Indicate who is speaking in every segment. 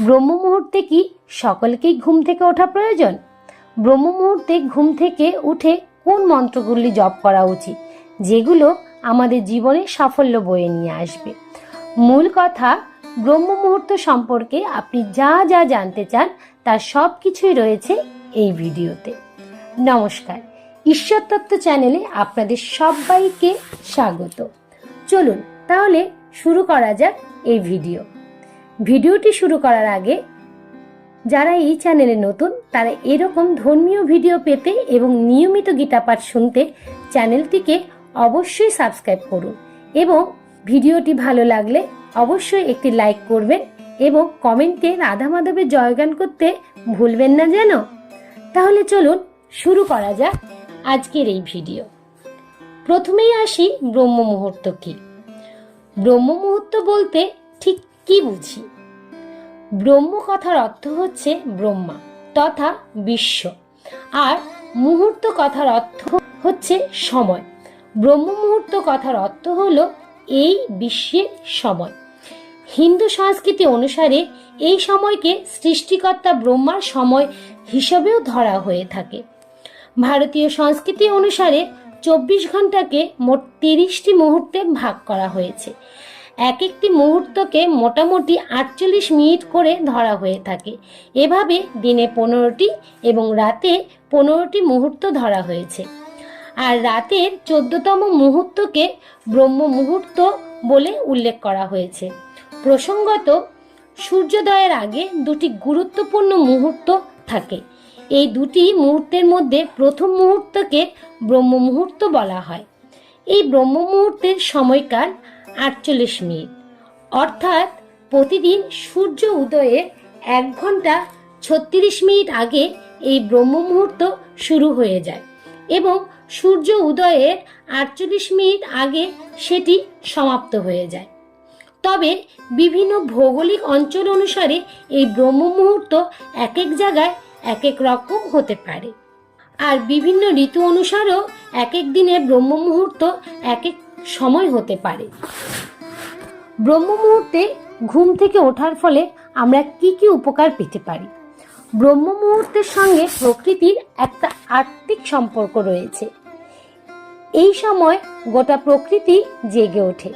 Speaker 1: ব্রহ্ম মুহূর্তে কি সকলকেই ঘুম থেকে ওঠা প্রয়োজন? ব্রহ্ম মুহূর্তে ঘুম থেকে উঠে কোন মন্ত্রগুলি জপ করা উচিত? যেগুলো আমাদের জীবনে সাফল্য বয়ে নিয়ে আসবে। মূল কথা ব্রহ্ম মুহূর্ত সম্পর্কে আপনি যা যা জানতে চান, তার সব কিছুই রয়েছে এই ভিডিওতে। নমস্কার। ঈশ্বর তত্ত্ব চ্যানেলে আপনাদের সবাইকে স্বাগত। চলুন, তাহলে শুরু করা যাক এই ভিডিও। ভিডিওটি শুরু করার আগে, যারা এই চ্যানেলে নতুন, তারা এরকম ধর্মীয় ভিডিও পেতে এবং নিয়মিত গীতাপাঠ শুনতে চ্যানেলটিকে অবশ্যই সাবস্ক্রাইব করুন এবং ভিডিওটি ভালো লাগলে অবশ্যই একটি লাইক করবেন এবং কমেন্টে রাধা মাধবের জয়গান করতে ভুলবেন না যেন। তাহলে চলুন শুরু করা যাক আজকের এই ভিডিও। প্রথমেই আসি ব্রহ্ম মুহূর্ত কি? ব্রহ্ম মুহূর্ত বলতে ঠিক কি বুঝি? ব্রহ্ম কথার অর্থ হচ্ছে ব্রহ্মা তথা বিশ্ব। আর মুহূর্ত কথার অর্থ হচ্ছে সময়। ব্রহ্ম মুহূর্ত কথার অর্থ হলো এই বিশ্বের সময়। হিন্দু সংস্কৃতি অনুসারে এই সময়কে সৃষ্টিকর্তা ব্রহ্মার সময় হিসেবেও ধরা হয়ে থাকে। ভারতীয় সংস্কৃতি অনুসারে চব্বিশ ঘন্টাকে মোট তিরিশটি মুহূর্তে ভাগ করা হয়েছে। এক একটি মুহূর্তকে মোটামুটি আটচল্লিশ মিনিট করে ধরা হয়ে থাকে। এভাবে দিনে পনেরোটি এবং রাতে পনেরোটি মুহূর্ত ধরা হয়েছে। আর রাতের চোদ্দতম মুহূর্তকে ব্রহ্ম মুহূর্ত বলে উল্লেখ করা হয়েছে। প্রসঙ্গত, সূর্যোদয়ের আগে দুটি গুরুত্বপূর্ণ মুহূর্ত থাকে। এই দুটি মুহূর্তের মধ্যে প্রথম মুহূর্তকে ব্রহ্ম মুহূর্ত বলা হয়। এই ব্রহ্ম মুহূর্তের সময়কাল আটচল্লিশ মিনিট। অর্থাৎ প্রতিদিন সূর্য উদয়ের এক ঘণ্টা ছত্রিশ মিনিট আগে এই ব্রহ্ম মুহূর্ত শুরু হয়ে যায় এবং সূর্য উদয়ের আটচল্লিশ মিনিট আগে সেটি সমাপ্ত হয়ে যায়। তবে বিভিন্ন ভৌগোলিক অঞ্চল অনুসারে এই ব্রহ্ম মুহূর্ত এক এক জায়গায় এক এক রকম হতে পারে। আর বিভিন্ন ঋতু অনুসারেও এক এক দিনে ব্রহ্ম মুহূর্ত এক এক সময় হতে পারে। ব্রহ্ম মুহূর্তে ঘুম থেকে ওঠার ফলে আমরা কি কি উপকার পেতে পারি? ব্রহ্ম মুহূর্তের সঙ্গে প্রকৃতির একটা আত্মিক সম্পর্ক রয়েছে। এই সময় গোটা প্রকৃতি জেগে ওঠে।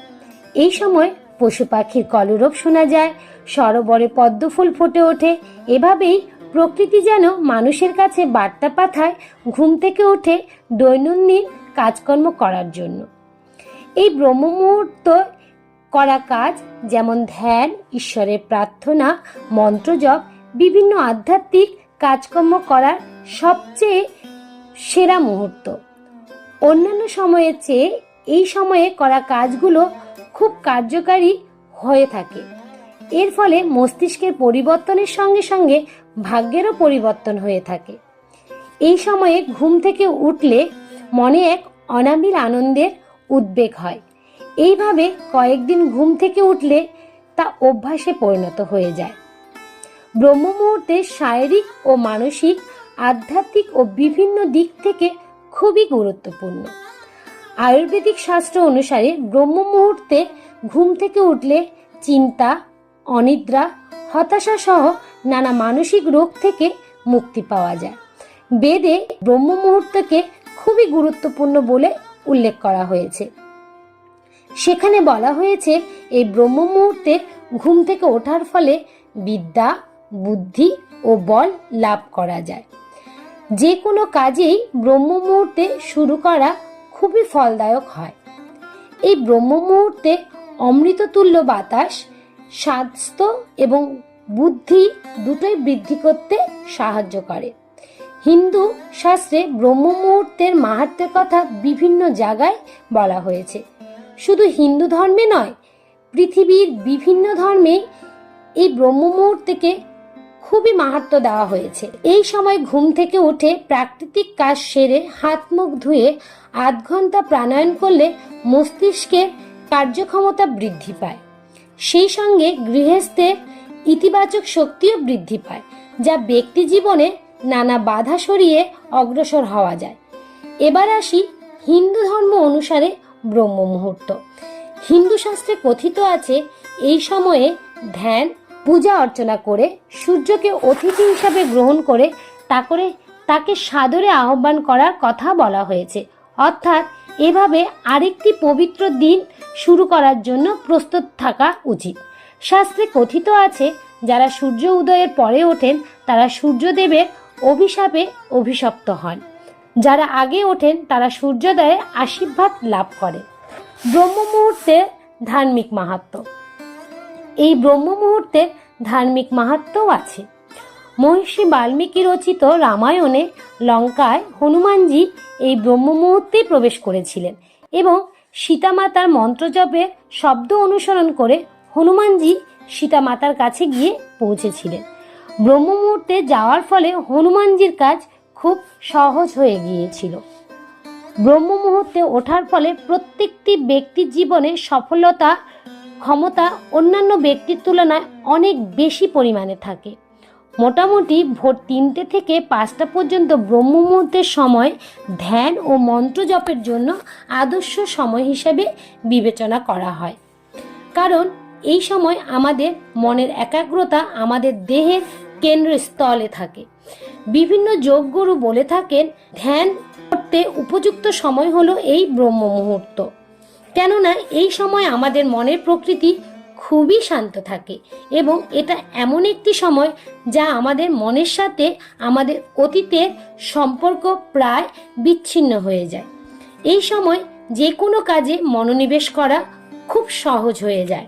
Speaker 1: এই সময় পশু পাখির কলরব শোনা যায়, সরোবরে পদ্মফুল ফুটে ওঠে। এভাবেই প্রকৃতি যেন মানুষের কাছে বার্তা পাঠায় ঘুম থেকে উঠে দৈনন্দিন কাজকর্ম করার জন্য। এই ব্রহ্ম মুহূর্ত করা কাজ যেমন ধ্যান, ঈশ্বরের প্রার্থনা, মন্ত্রজপ, বিভিন্ন আধ্যাত্মিক কাজকর্ম করার সবচেয়ে সেরা মুহূর্ত। অন্যান্য সময়ের চেয়ে এই সময়ে করা কাজগুলো খুব কার্যকারী হয়ে থাকে। এর ফলে মস্তিষ্কের পরিবর্তনের সঙ্গে সঙ্গে ভাগ্যেরও পরিবর্তন হয়ে থাকে। এই সময়ে ঘুম থেকে উঠলে মনে এক অনাবিল আনন্দের উদ্বেগ হয়। এইভাবে কয়েকদিন ঘুম থেকে উঠলে তা অভ্যাসে পরিণত হয়ে যায়। ব্রহ্ম মুহূর্তে শারীরিক ও মানসিক, আধ্যাত্মিক ও বিভিন্ন দিক থেকে খুবই গুরুত্বপূর্ণ। আয়ুর্বেদিক শাস্ত্র অনুসারে ব্রহ্ম মুহূর্তে ঘুম থেকে উঠলে চিন্তা, অনিদ্রা হতাশা সহ নানা মানসিক রোগ থেকে মুক্তি পাওয়া যায়। বেদে ব্রহ্ম মুহূর্তকে খুবই গুরুত্বপূর্ণ বলে উল্লেখ করা হয়েছে। সেখানে বলা হয়েছে, এই ব্রহ্ম মুহূর্তে ঘুম থেকে ওঠার ফলে বিদ্যা, বুদ্ধি ও বল লাভ করা যায়। যে কোনো কাজেই ব্রহ্ম মুহূর্তে শুরু করা খুবই ফলদায়ক হয়। এই ব্রহ্ম মুহূর্তে অমৃততুল্য বাতাস, স্বাস্থ্য এবং বুদ্ধি দুটোই বৃদ্ধি করতে সাহায্য করে। হিন্দু শাস্ত্রে ব্রহ্ম মুহূর্তের মাহাত্মের কথা বিভিন্ন জায়গায় বলা হয়েছে। শুধু হিন্দু ধর্মে নয়, পৃথিবীর বিভিন্ন ধর্মে এই ব্রহ্ম মুহূর্তকে খুবই মাহাত্ম দেওয়া হয়েছে। এই সময় ঘুম থেকে উঠে প্রাকৃতিক কাজ সেরে হাত মুখ ধুয়ে আধ ঘণ্টা প্রাণায়াম করলে মস্তিষ্কের কার্যক্ষমতা বৃদ্ধি পায়। সেই সঙ্গে গৃহস্থের ইতিবাচক শক্তিও বৃদ্ধি পায়, যা ব্যক্তি জীবনে নানা বাধা সরিয়ে অগ্রসর হওয়া যায়। এবার আসি হিন্দু ধর্ম অনুসারে ব্রহ্ম মুহূর্ত। হিন্দু শাস্ত্রে কথিত আছে, এই সময়ে ধ্যান, পূজা অর্চনা করে সূর্যকে অতিথি হিসাবে গ্রহণ করে তা করে তাকে সাদরে আহ্বান করার কথা বলা হয়েছে। অর্থাৎ এভাবে আরেকটি পবিত্র দিন শুরু করার জন্য প্রস্তুত থাকা উচিত। শাস্ত্রে কথিত আছে, যারা সূর্য উদয়ের পরে ওঠেন, তারা সূর্যদেবের অভিশাপে অভিশপ্ত হন। যারা আগে ওঠেন, তারা সূর্যোদয়ে আশীর্বাদ লাভ করে। ব্রহ্ম মুহূর্তে ধার্মিক মাহাত্ম্য এই ব্রহ্ম মুহূর্তের ধার্মিক মাহাত্ম্যও আছে। মহর্ষি বাল্মীকি রচিত রামায়ণে লঙ্কায় হনুমানজি এই ব্রহ্ম মুহূর্তেই প্রবেশ করেছিলেন এবং সীতামাতার মন্ত্রজপের শব্দ অনুসরণ করে হনুমানজি সীতামাতার কাছে গিয়ে পৌঁছেছিলেন। ব্রহ্ম মুহূর্তে যাওয়ার ফলে হনুমানজির কাজ খুব সহজ হয়ে গিয়েছিল। ব্রহ্ম মুহূর্তে ওঠার ফলে প্রত্যেকটি ব্যক্তির জীবনে সফলতা, ক্ষমতা, অন্যান্য ব্যক্তির তুলনায় অনেক বেশি পরিমাণে থাকে। মোটামুটি ভোর তিনটে থেকে পাঁচটা পর্যন্ত ব্রহ্ম মুহূর্তের সময় ধ্যান ও মন্ত্র জপের জন্য আদর্শ সময় হিসেবে বিবেচনা করা হয়। কারণ এই সময় আমাদের মনের একাগ্রতা, আমাদের দেহের কেন্দ্রস্থলে থাকে। বিভিন্ন যোগগুরু বলে থাকেন, ধ্যান করতে উপযুক্ত সময় হলো এই ব্রহ্ম মুহূর্ত। কেননা এই সময় আমাদের মনের প্রকৃতি খুবই শান্ত থাকে এবং এটা এমন একটি সময় যা আমাদের মনের সাথে আমাদের অতীতের সম্পর্ক প্রায় বিচ্ছিন্ন হয়ে যায়। এই সময় যে কোনো কাজে মনোনিবেশ করা খুব সহজ হয়ে যায়।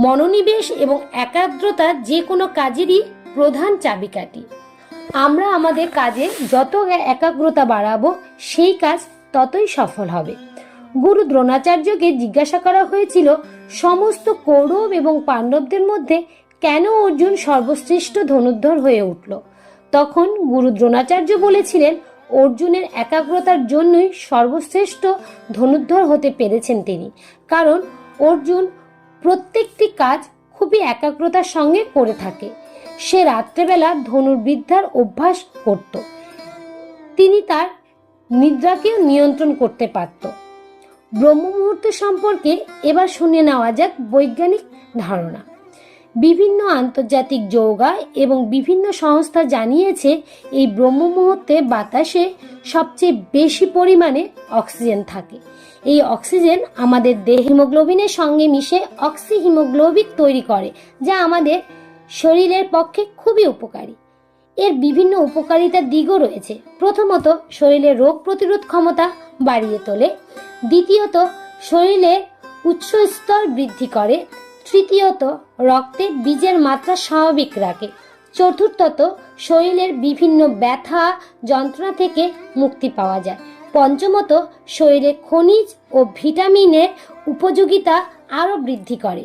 Speaker 1: মনোনিবেশ এবং একাগ্রতা যে কোনো কাজেরই প্রধান চাবিকাঠি। আমরা আমাদের কাজে যত একাগ্রতা বাড়াবো, সেই কাজ ততই সফল হবে। গুরু দ্রোণাচার্যকে জিজ্ঞাসা করা হয়েছিল, সমস্ত কৌরব এবং পাণ্ডবদের মধ্যে কেন অর্জুন সর্বশ্রেষ্ঠ ধনুর্ধর হয়ে উঠল? তখন গুরু দ্রোণাচার্য বলেছিলেন, অর্জুনের একাগ্রতার জন্যই সর্বশ্রেষ্ঠ ধনুর্ধর হতে পেরেছেন তিনি। কারণ অর্জুন প্রত্যেকটি কাজ খুবই একাগ্রতার সঙ্গে করে থাকে। সে রাত্রেবেলা ধনুর্বিদ্যার অভ্যাস করত। তিনি তার নিদ্রাকেও নিয়ন্ত্রণ করতে পারত। ব্রহ্ম মুহূর্ত সম্পর্কে এবার শুনে নেওয়া যাক বৈজ্ঞানিক ধারণা। বিভিন্ন আন্তর্জাতিক যৌগা এবং বিভিন্ন সংস্থা জানিয়েছে, এই ব্রহ্ম মুহূর্তে বাতাসে সবচেয়ে বেশি পরিমাণে অক্সিজেন থাকে। এই অক্সিজেন আমাদের দেহ হিমোগ্লোবিনের সঙ্গে মিশে অক্সি হিমোগ্লোবিন তৈরি করে, যা আমাদের শরীরের পক্ষে খুবই উপকারী। এর বিভিন্ন উপকারিতার দিকও রয়েছে। প্রথমত শরীরের রোগ প্রতিরোধ ক্ষমতা বাড়িয়ে তোলে। দ্বিতীয়ত, শরীরে উচ্চ স্তর বৃদ্ধি করে। তৃতীয়ত, রক্তে বীজের মাত্রা স্বাভাবিক রাখে। চতুর্থত, শরীরের বিভিন্ন ব্যথা যন্ত্রণা থেকে মুক্তি পাওয়া যায়। পঞ্চমত, শরীরে খনিজ ও ভিটামিনের উপযোগিতা আরও বৃদ্ধি করে।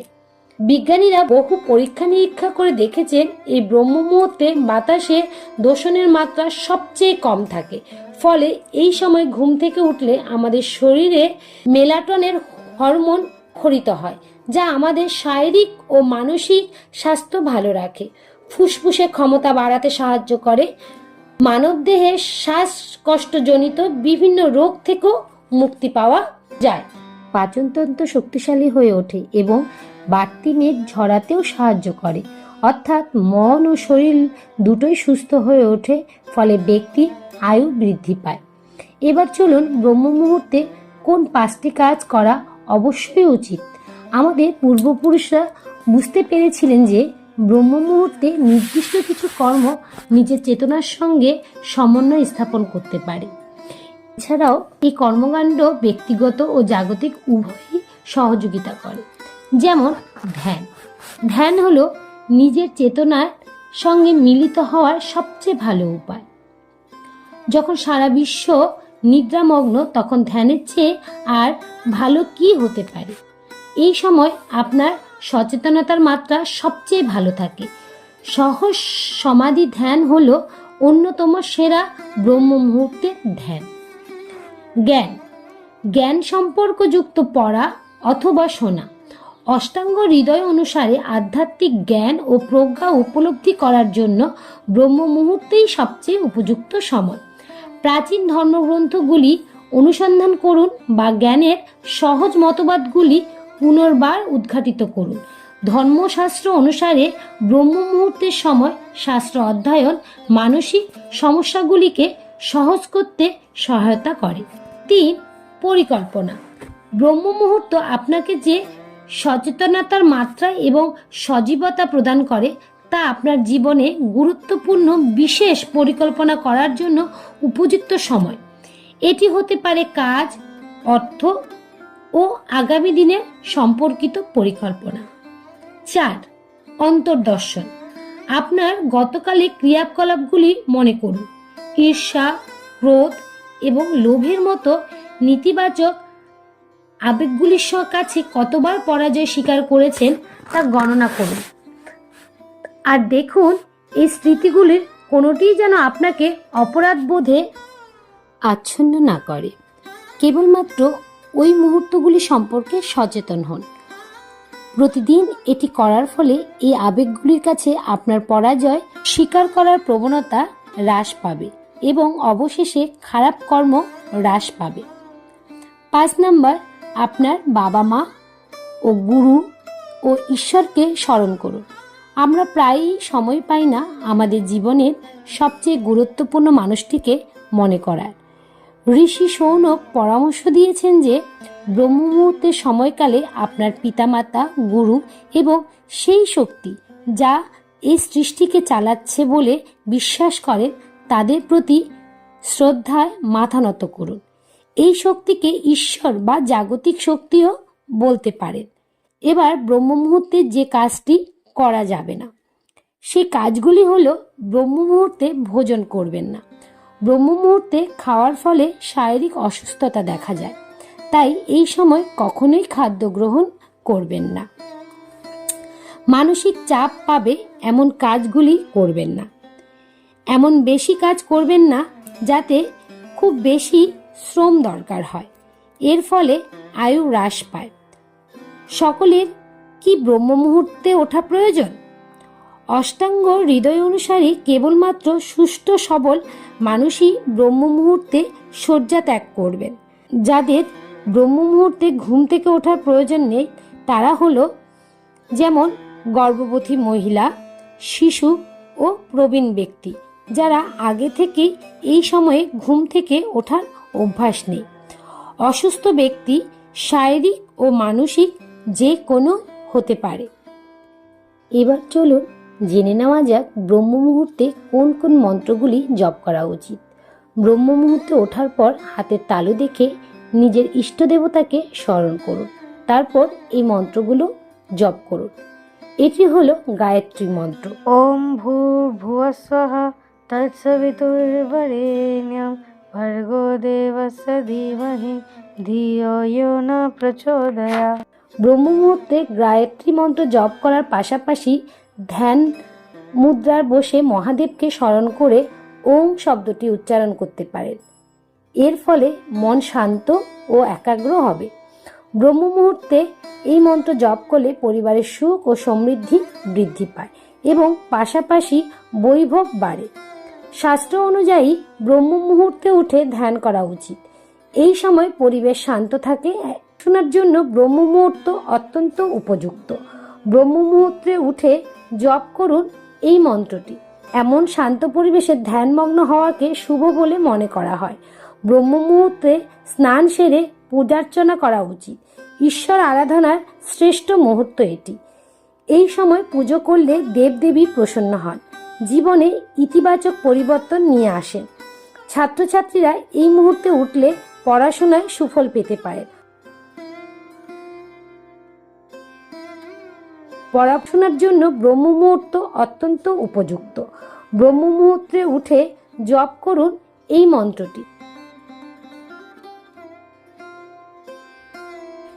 Speaker 1: বিজ্ঞানীরা বহু পরীক্ষা নিরীক্ষা করে দেখেছেন, এই ব্রহ্ম মুহূর্তে বাতাসে দূষণের মাত্রা সবচেয়ে কম থাকে। ফলে এই সময় ঘুম থেকে উঠলে আমাদের শরীরে মেলাটনের হরমোন খরিত হয়, যা আমাদের শারীরিক ও মানসিক স্বাস্থ্য ভালো রাখে। ফুসফুসে ক্ষমতা বাড়াতে সাহায্য করে। মানবদেহে শ্বাসকষ্টজনিত বিভিন্ন রোগ থেকেও মুক্তি পাওয়া যায়। পাচনতন্ত্র শক্তিশালী হয়ে ওঠে এবং বাড়তি মেদ ঝরাতেও সাহায্য করে। অর্থাৎ মন ও শরীর দুটোই সুস্থ হয়ে ওঠে, ফলে ব্যক্তির আয়ু বৃদ্ধি পায়। এবার চলুন ব্রহ্ম মুহূর্তে কোন পাঁচটি কাজ করা অবশ্যই উচিত। আমাদের পূর্বপুরুষরা বুঝতে পেরেছিলেন যে ব্রহ্ম মুহূর্তে নির্দিষ্ট কিছু কর্ম নিজের চেতনার সঙ্গে সমন্বয় স্থাপন করতে পারে। এছাড়াও এই কর্মকাণ্ড ব্যক্তিগত ও জাগতিক উভয়ই সহযোগিতা করে। যেমন ধ্যান। ধ্যান হলো নিজের চেতনার সঙ্গে মিলিত হওয়ার সবচেয়ে ভালো উপায়। যখন সারা বিশ্ব নিদ্রামগ্ন, তখন ধ্যানের চেয়ে আর ভালো কি হতে পারে? এই সময় আপনার সচেতনতার মাত্রা সবচেয়ে ভালো থাকে। সহজ সমাধি ধ্যান হলো অন্যতম সেরা ব্রহ্ম মুহূর্তের ধ্যান। জ্ঞান। জ্ঞান সম্পর্কযুক্ত পড়া অথবা শোনা। অষ্টাঙ্গ হৃদয় অনুসারে আধ্যাত্মিক জ্ঞান ও প্রজ্ঞা উপলব্ধি করার জন্য ব্রহ্ম মুহূর্তেই সবচেয়ে উপযুক্ত সময়। প্রাচীন ধর্মগ্রন্থগুলি অনুসন্ধান করুন বা জ্ঞানের সহজ মতবাদগুলি পুনর্বার উদ্ঘাটিত করুন। ধর্মশাস্ত্র অনুসারে ব্রহ্ম মুহূর্তের সময় শাস্ত্র অধ্যয়ন মানসিক সমস্যাগুলিকে সহজ করতে সহায়তা করে। তিন, পরিকল্পনা। ব্রহ্ম মুহূর্ত আপনাকে যে সচেতনতার মাত্রা এবং সজীবতা প্রদান করে, তা আপনার জীবনে গুরুত্বপূর্ণ বিশেষ পরিকল্পনা করার জন্য উপযুক্ত সময়। এটি হতে পারে কাজ, অর্থ ও আগামী দিনের সম্পর্কিত পরিকল্পনা। চার, অন্তর্দর্শন। আপনার গতকালের ক্রিয়াকলাপগুলি মনে করুন। ঈর্ষা, ক্রোধ এবং লোভের মতো নেতিবাচক আবেগগুলির কাছে কতবার পরাজয় স্বীকার করেছেন তা গণনা করুন। আর দেখুন, এই স্মৃতিগুলির কোনোটিই যেন আপনাকে অপরাধ বোধে আচ্ছন্ন না করে। কেবলমাত্র ওই মুহূর্তগুলি সম্পর্কে সচেতন হন। প্রতিদিন এটি করার ফলে এই আবেগগুলির কাছে আপনার পরাজয় স্বীকার করার প্রবণতা হ্রাস পাবে এবং অবশেষে খারাপ কর্ম হ্রাস পাবে। পাঁচ নাম্বার আপনার বাবা মা ও গুরু ও ঈশ্বরকে স্মরণ করুন। আমরা প্রায়ই সময় পাই না আমাদের জীবনের সবচেয়ে গুরুত্বপূর্ণ মানুষটিকে মনে করার। ঋষি সৌনক পরামর্শ দিয়েছেন যে ব্রহ্ম মুহূর্তের সময়কালে আপনার পিতামাতা, গুরু এবং সেই শক্তি যা এই সৃষ্টিকে চালাচ্ছে বলে বিশ্বাস করেন, তাদের প্রতি শ্রদ্ধায় মাথা নত করুন। এই শক্তিকে ঈশ্বর বা জাগতিক শক্তিও বলতে পারেন এবার ব্রহ্ম মুহূর্তে যে কাজটি করা যাবে না সেই কাজগুলি হলো ব্রহ্ম মুহূর্তে ভোজন করবেন না। ব্রহ্ম মুহূর্তে খাওয়ার ফলে শারীরিক অসুস্থতা দেখা যায়, তাই এই সময় কখনোই খাদ্য গ্রহণ করবেন না। মানসিক চাপ পাবে এমন কাজগুলি করবেন না। এমন বেশি কাজ করবেন না যাতে খুব বেশি শ্রম দরকার হয়। এর ফলে আয়ু হ্রাস পায়। সকলের কি ব্রহ্ম মুহূর্তে ওঠা প্রয়োজন? অষ্টাঙ্গ হৃদয় অনুসারে কেবলমাত্র সুষ্ঠু সবল মানুষই ব্রহ্ম মুহূর্তে শয্যা ত্যাগ করবেন। যাদের ব্রহ্ম মুহূর্তে ঘুম থেকে ওঠার প্রয়োজন নেই, তারা হলো যেমন গর্ভবতী মহিলা, শিশু ও প্রবীণ ব্যক্তি, যারা আগে থেকেই এই সময়ে ঘুম থেকে ওঠার অভ্যাস নেই। অসুস্থ ব্যক্তি শারীরিক ও মানসিক যে কোনো হতে পারে। এবার চলুন জেনে নেওয়া যাক ব্রহ্ম মুহূর্তে কোন কোন মন্ত্রগুলি জপ করা উচিত। ব্রহ্ম মুহূর্তে ওঠার পর হাতের তালু দেখে নিজের ইষ্ট দেবতাকে স্মরণ করুন। তারপর এই মন্ত্রগুলো জপ করুন। এটি হলো গায়ত্রী মন্ত্র।
Speaker 2: ওম ভূ ভুয়স্বহ তৎসবিতুর্বরেণ্যম। भर्गो देवस्य धीमहि धियो यो न प्रचोदयात्
Speaker 1: ব্রহ্ম মুহূর্তে গায়ত্রী মন্ত্র জপ করার পাশাপাশি ধ্যান মুদ্রার বসে মহাদেবকে স্মরণ করে ওম শব্দটি উচ্চারণ করতে পারেন এর ফলে মন শান্ত ও একাগ্র হবে ব্রহ্ম মুহূর্তে এই মন্ত্র জপ করলে পরিবারের সুখ ও সমৃদ্ধি বৃদ্ধি পায় এবং পাশাপাশি বৈভব বাড়ে শাস্ত্র অনুযায়ী ব্রহ্ম মুহূর্তে উঠে ধ্যান করা উচিত। এই সময় পরিবেশ শান্ত থাকে। শোনার জন্য ব্রহ্ম মুহূর্ত অত্যন্ত উপযুক্ত। ব্রহ্ম মুহূর্তে উঠে জপ করুন এই মন্ত্রটি। এমন শান্ত পরিবেশে ধ্যানমগ্ন হওয়াকে শুভ বলে মনে করা হয়। ব্রহ্ম মুহূর্তে স্নান সেরে পূজার্চনা করা উচিত। ঈশ্বর আরাধনার শ্রেষ্ঠ মুহূর্ত এটি। এই সময় পুজো করলে দেবদেবী প্রসন্ন হন। জীবনে ইতিবাচক পরিবর্তন নিয়ে আসেন ছাত্রছাত্রীরা এই মুহূর্তে উঠলে পড়াশোনায় সুফল পেতে পারে। পড়াশোনার জন্য ব্রহ্ম মুহূর্ত অত্যন্ত উপযুক্ত। ব্রহ্ম মুহূর্তে উঠে জপ করুন এই মন্ত্রটি।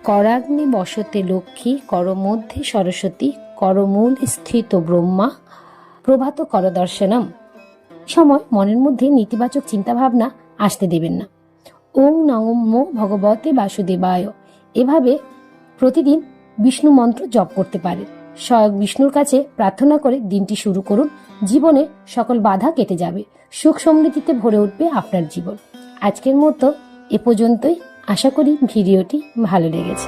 Speaker 1: করাগ্নি বসতে লক্ষ্মী কর মধ্যে সরস্বতী, করমূল স্থিত ব্রহ্মা প্রভাত করদর্শনম। সময় মনের মধ্যে নেতিবাচক চিন্তাভাবনা আসতে দেবেন না। ওং নমো ভগবতে বাসুদেবায়। এভাবে প্রতিদিন বিষ্ণু মন্ত্র জপ করতে পারেন। স্বয়ং বিষ্ণুর কাছে প্রার্থনা করে দিনটি শুরু করুন। জীবনে সকল বাধা কেটে যাবে। সুখ সমৃদ্ধিতে ভরে উঠবে আপনার জীবন। আজকের মতো এ পর্যন্তই। আশা করি ভিডিওটি ভালো লেগেছে।